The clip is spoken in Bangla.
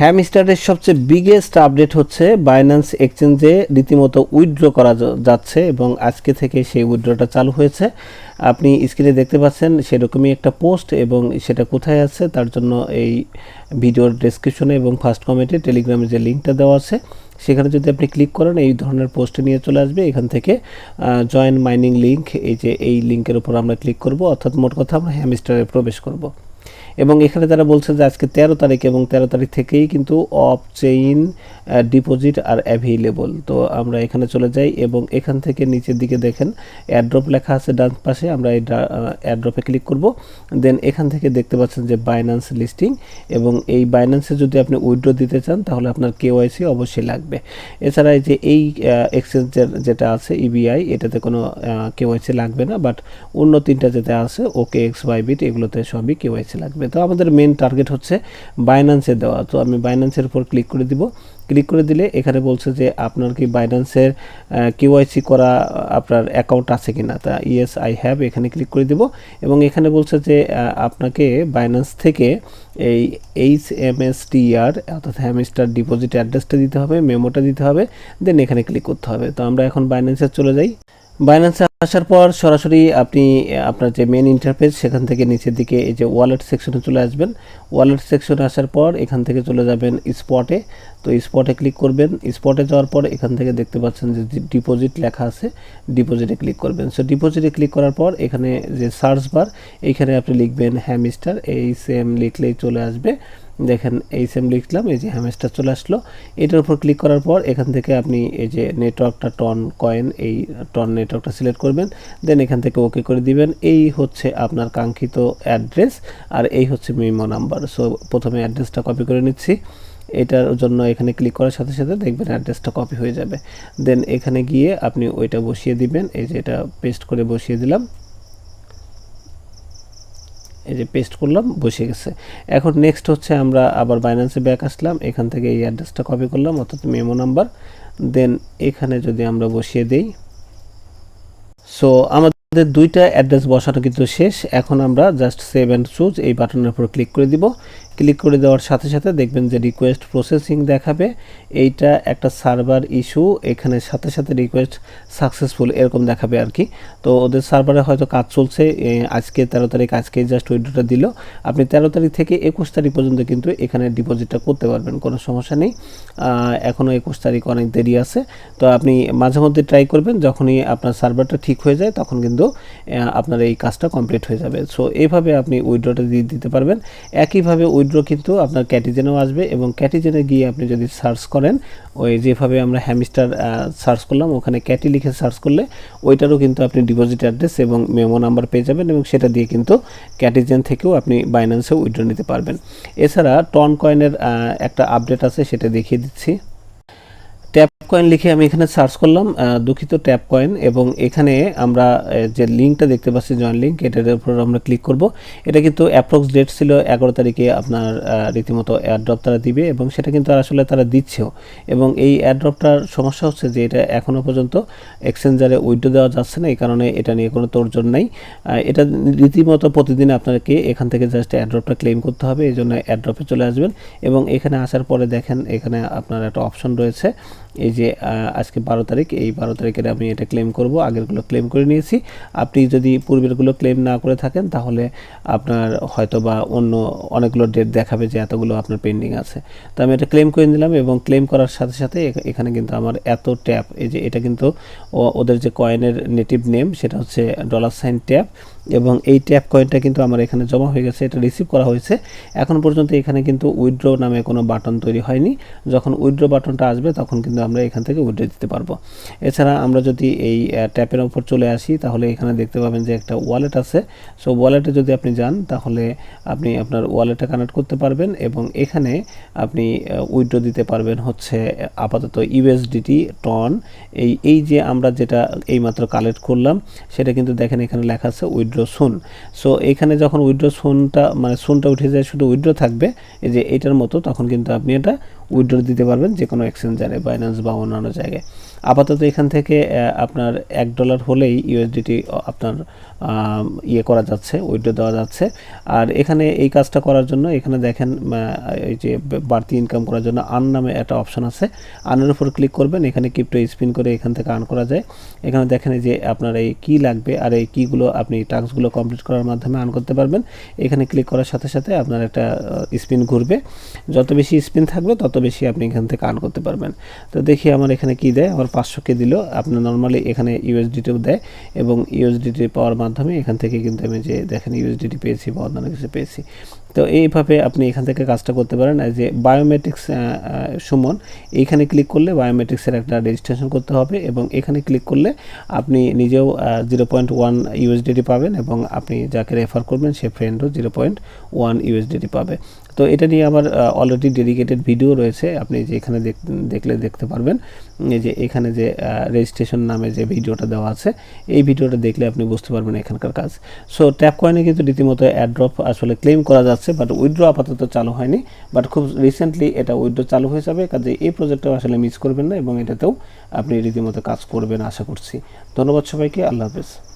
হ্যামস্টারের সবচেয়ে বিগেস্ট আপডেট হচ্ছে বাইন্যান্স এক্সচেঞ্জে রীতিমতো উইথড্র করা যাচ্ছে এবং আজকে থেকে সেই উইথড্রটা চালু হয়েছে। আপনি স্ক্রিনে দেখতে পাচ্ছেন সেরকমই একটা পোস্ট এবং সেটা কোথায় আছে তার জন্য এই ভিডিওর ডেসক্রিপশনে এবং ফার্স্ট কমেন্টে টেলিগ্রামে যে লিঙ্কটা দেওয়া আছে, সেখানে যদি আপনি ক্লিক করেন, এই ধরনের পোস্টে নিয়ে চলে আসবে। এখান থেকে জয়েন মাইনিং লিঙ্ক এই যে এই লিঙ্কের উপর আমরা ক্লিক করব, অর্থাৎ মোট কথা আমরা হ্যামস্টারে প্রবেশ করব। এবং এখানে তারা বলছে যে আজকে তেরো তারিখ এবং তেরো তারিখ থেকেই কিন্তু অফ চেইন ডিপোজিট আর অ্যাভেলেবল তো আমরা এখানে চলে যাই এবং এখান থেকে নিচের দিকে দেখেন অ্যাড্রপ লেখা আছে ডান পাশে, আমরা এই অ্যাড্রপে ক্লিক করব। দেন এখান থেকে দেখতে পাচ্ছেন যে বাইন্যান্স লিস্টিং এবং এই বাইন্যান্সে যদি আপনি উইথড্র দিতে চান, তাহলে আপনার কেওয়াইসি অবশ্যই লাগবে। এছাড়া যে এই এক্সচেঞ্জের যেটা আছে ইবিআই এটাতে কোনো কেওয়াইসি লাগবে না বাট অন্য তিনটা যেটা আছে ওকে এক্স ওয়াই বিট এগুলোতে সবই কেওয়াইসি লাগবে। তো আমাদের মেন টার্গেট হচ্ছে বাইন্যান্সে দেওয়া। তো আমি বাইন্যান্সের উপর ক্লিক করে দিব। ক্লিক করে দিলে এখানে বলছে যে, আপনার কি বাইন্যান্সের কিওয়াইসি করা আপনার অ্যাকাউন্ট আছে কিনা? তা ইয়েস আই হ্যাভ এখানে ক্লিক করে দিব। এবং এখানে বলছে যে আপনাকে বাইন্যান্স থেকে এই H M S T R অর্থাৎ হ্যামস্টার ডিপোজিট অ্যাড্রেসটা দিতে হবে মেমোটা দিতে হবে দেন এখানে ক্লিক করতে হবে। তো আমরা এখন বাইন্যান্সে চলে যাই। বাইন্যান্সে আসার পর সরাসরি আপনি আপনার যে মেন ইন্টারফেস সেখান থেকে নিচের দিকে এই যে ওয়ালেট সেকশনে চলে আসবেন। ওয়ালেট সেকশনে আসার পর এখান থেকে চলে যাবেন স্পটে তো স্পটে ক্লিক করবেন। স্পটে যাওয়ার পর এখান থেকে দেখতে পাচ্ছেন যে ডিপোজিট লেখা আছে ডিপোজিটে ক্লিক করবেন। সো ডিপোজিটে ক্লিক করার পর এখানে যে সার্চ বার এখানে আপনি লিখবেন হ্যামিস্টার এই সেম লিখলেই চলে আসবে। দেখেন এই সেম লিখলাম, এই যে হ্যামেস্টার চলে আসলো। এটার উপর ক্লিক করার পর এখান থেকে আপনি এই যে নেটওয়ার্কটা টন কয়েন এই টন নেটওয়ার্কটা সিলেক্ট করবেন দেন এখান থেকে ওকে করে দিবেন। এই হচ্ছে আপনার কাঙ্ক্ষিত অ্যাড্রেস আর এই হচ্ছে মেমো নাম্বার সো প্রথমে অ্যাড্রেসটা কপি করে নিচ্ছি। এটার জন্য এখানে ক্লিক করার সাথে সাথে দেখবেন অ্যাড্রেসটা কপি হয়ে যাবে। দেন এখানে গিয়ে আপনি ওইটা বসিয়ে দিবেন। এই যে এটা পেস্ট করে বসিয়ে দিলাম। এই যে পেস্ট করলাম, বসে গেছে। এখন নেক্সট হচ্ছে আমরা আবার বাইন্যান্সে ব্যাক আসলাম। এখান থেকে এই অ্যাড্রেসটা কপি করলাম, অর্থাৎ মেমো নাম্বার দেন এখানে যদি আমরা বসিয়ে দেই সো আমাদের দুইটা অ্যাড্রেস বসানো কিন্তু শেষ। এখন আমরা জাস্ট সেভ অ্যান্ড চুজ এই বাটনের উপর ক্লিক করে দিব। ক্লিক করে দেওয়ার সাথে সাথে দেখবেন যে রিকোয়েস্ট প্রসেসিং দেখাবে। এইটা একটা সার্ভার ইস্যু এখানে সাথে সাথে রিকোয়েস্ট সাকসেসফুল এরকম দেখাবে আর কি। তো ওদের সার্ভারে হয়তো কাজ চলছে আজকে তেরো তারিখ, আজকে জাস্ট উইড্রোটা দিল। আপনি তেরো তারিখ থেকে একুশ তারিখ পর্যন্ত কিন্তু এখানে ডিপোজিটটা করতে পারবেন, কোনো সমস্যা নেই। এখনও একুশ তারিখ অনেক দেরি আছে। তো আপনি মাঝে মধ্যে ট্রাই করবেন, যখনই আপনার সার্ভারটা ঠিক হয়ে যায়, তখন কিন্তু আপনার এই কাজটা কমপ্লিট হয়ে যাবে। সো এইভাবে আপনি উইড্রোটা দিয়ে দিতে পারবেন। একইভাবে উইড্রো কিন্তু আপনার ক্যাটিজেনেও আসবে এবং ক্যাটিজেনে গিয়ে আপনি যদি সার্চ করেন, ওই যেভাবে আমরা হ্যামিস্টার সার্চ করলাম, ওখানে ক্যাটি লিখে সার্চ করলে ওইটারও কিন্তু আপনি ডিপোজিট অ্যাড্রেস এবং মেমো নাম্বার পেয়ে যাবেন এবং সেটা দিয়ে কিন্তু ক্যাটিজেন থেকেও আপনি বাইন্যান্সে উইড্রো নিতে পারবেন। এছাড়া টন কয়েনের একটা আপডেট আছে, সেটা দেখিয়ে দিচ্ছি। ট্যাপ কয়েন লিখে আমি এখানে সার্চ করলাম দুঃখিত ট্যাপ কয়েন এবং এখানে আমরা যে লিঙ্কটা দেখতে পাচ্ছি জয়েন লিঙ্ক এটার উপর আমরা ক্লিক করব। এটা কিন্তু অ্যাপ্রক্স ডেট ছিল এগারো তারিখে আপনার রীতিমতো অ্যাড্রপ তারা দিবে এবং সেটা কিন্তু আসলে তারা দিচ্ছেও। এবং এই অ্যাড্রপটার সমস্যা হচ্ছে যে এটা এখনও পর্যন্ত এক্সচেঞ্জারে উইড্রো দেওয়া যাচ্ছে না, এই কারণে এটা নিয়ে কোনো তোড়জোড় নাই। এটা রীতিমতো প্রতিদিন আপনাকে এখান থেকে জাস্ট অ্যাড্রপটা ক্লেম করতে হবে, এই জন্য অ্যাড্রপে চলে আসবেন। এবং এখানে আসার পরে দেখেন, এখানে আপনার একটা অপশন রয়েছে। এই যে আজকে বারো তারিখ, এই বারো তারিখের আমি এটা ক্লেম করব, আগেরগুলো ক্লেম করে নিয়েছি। আপনি যদি পূর্বেরগুলো ক্লেম না করে থাকেন, তাহলে আপনার হয়তো বা অন্য অনেকগুলো ডেট দেখাবে যে এতগুলো আপনার পেন্ডিং আছে। তো আমি এটা ক্লেম করে নিলাম এবং ক্লেম করার সাথে সাথে এখানে কিন্তু আমার এত ট্যাপ এই যে এটা কিন্তু ওদের যে কয়েনের নেটিভ নেম সেটা হচ্ছে ডলার সাইন ট্যাপ এবং এই ট্যাপ কয়েনটা কিন্তু আমার এখানে জমা হয়ে গেছে, এটা রিসিভ করা হয়েছে। এখন পর্যন্ত এখানে কিন্তু উইড্রো নামে কোনো বাটন তৈরি হয়নি। যখন উইড্রো বাটনটা আসবে, তখন কিন্তু আমরা এখান থেকে উইড্রো দিতে পারব। এছাড়া আমরা যদি এই ট্যাপের উপর চলে আসি, তাহলে এখানে দেখতে পাবেন যে একটা ওয়ালেট আছে। সো ওয়ালেটে যদি আপনি যান, তাহলে আপনি আপনার ওয়ালেটে কানেক্ট করতে পারবেন এবং এখানে আপনি উইড্রো দিতে পারবেন হচ্ছে, আপাতত ইউএসডিটি টন এই এই যে আমরা যেটা এইমাত্র কালেক্ট করলাম, সেটা কিন্তু দেখেন এখানে লেখা আছে উইথড্র সুন সো এখানে যখন উইড্রো সুনটা মানে সুনটা উঠে যায়, শুধু উইড্রো থাকবে, এই যে এটার মতো, তখন কিন্তু আপনি এটা উইড্রো দিতে পারবেন যে কোনো এক্সচেঞ্জারে বাইন্যান্স বা অন্যান্য জায়গায়। আপাতত এখান থেকে আপনার এক ডলার হলেই ইউএসডিটি আপনার ইয়ে করা যাচ্ছে উইড্রো দেওয়া যাচ্ছে। আর এখানে এই কাজটা করার জন্য, এখানে দেখেন এই যে বাড়তি ইনকাম করার জন্য আর্ন নামে একটা অপশন আছে। আর্নের উপর ক্লিক করবেন, এখানে ক্রিপ্টো স্পিন করে এখান থেকে আর্ন করা যায়। এখানে দেখেন যে আপনার এই কী লাগবে আর এই কীগুলো আপনি টাস্কগুলো কমপ্লিট করার মাধ্যমে আর্ন করতে পারবেন। এখানে ক্লিক করার সাথে সাথে আপনার একটা স্পিন ঘুরবে। যত বেশি স্পিন থাকবে, তত বেশি আপনি এখান থেকে আর্ন করতে পারবেন। তো দেখি আমার এখানে কি দেয়, আমার পাঁচশোকে দিল। আপনার নর্মালি এখানে ইউএসডিটিও দেয় এবং ইউএসডিটি পাওয়ার মাধ্যমে এখান থেকে কিন্তু আমি যে দেখেন ইউএসডিটি পেয়েছি বা অন্যান্য কিছু পেয়েছি। তো এইভাবে আপনি এখান থেকে কাজটা করতে পারেন। যে বায়োমেট্রিক্স সুমন, এইখানে ক্লিক করলে বায়োমেট্রিক্সের একটা রেজিস্ট্রেশন করতে হবে এবং এখানে ক্লিক করলে আপনি নিজেও জিরো পয়েন্ট ওয়ান ইউএসডিটি পাবেন এবং আপনি যাকে রেফার করবেন সে ফ্রেন্ডও জিরো পয়েন্ট ওয়ান ইউএসডিটি পাবে। তো এটা নিয়ে আমার অলরেডি ডেডিকেটেড ভিডিও রয়েছে। আপনি যে এখানে দেখ- দেখলে দেখতে পারবেন। যে এখানে যে রেজিস্ট্রেশন নামে যে ভিডিওটা দেওয়া আছে, এই ভিডিওটা দেখলে আপনি বুঝতে পারবেন এখানকার কাজ। সো ট্যাপ কয়েনে কিন্তু রীতিমতো অ্যাড্রপ আসলে ক্লেম করা যাচ্ছে বাট উইথড্র আপাতত চালু হয়নি। বাট খুব রিসেন্টলি এটা উইথড্র চালু হয়ে যাবে, কাজে এই প্রজেক্টটাও আসলে মিস করবেন না, এবং এটাতেও আপনি রীতিমতো কাজ করবেন, আশা করছি। ধন্যবাদ সবাইকে, আল্লাহ হাফেজ।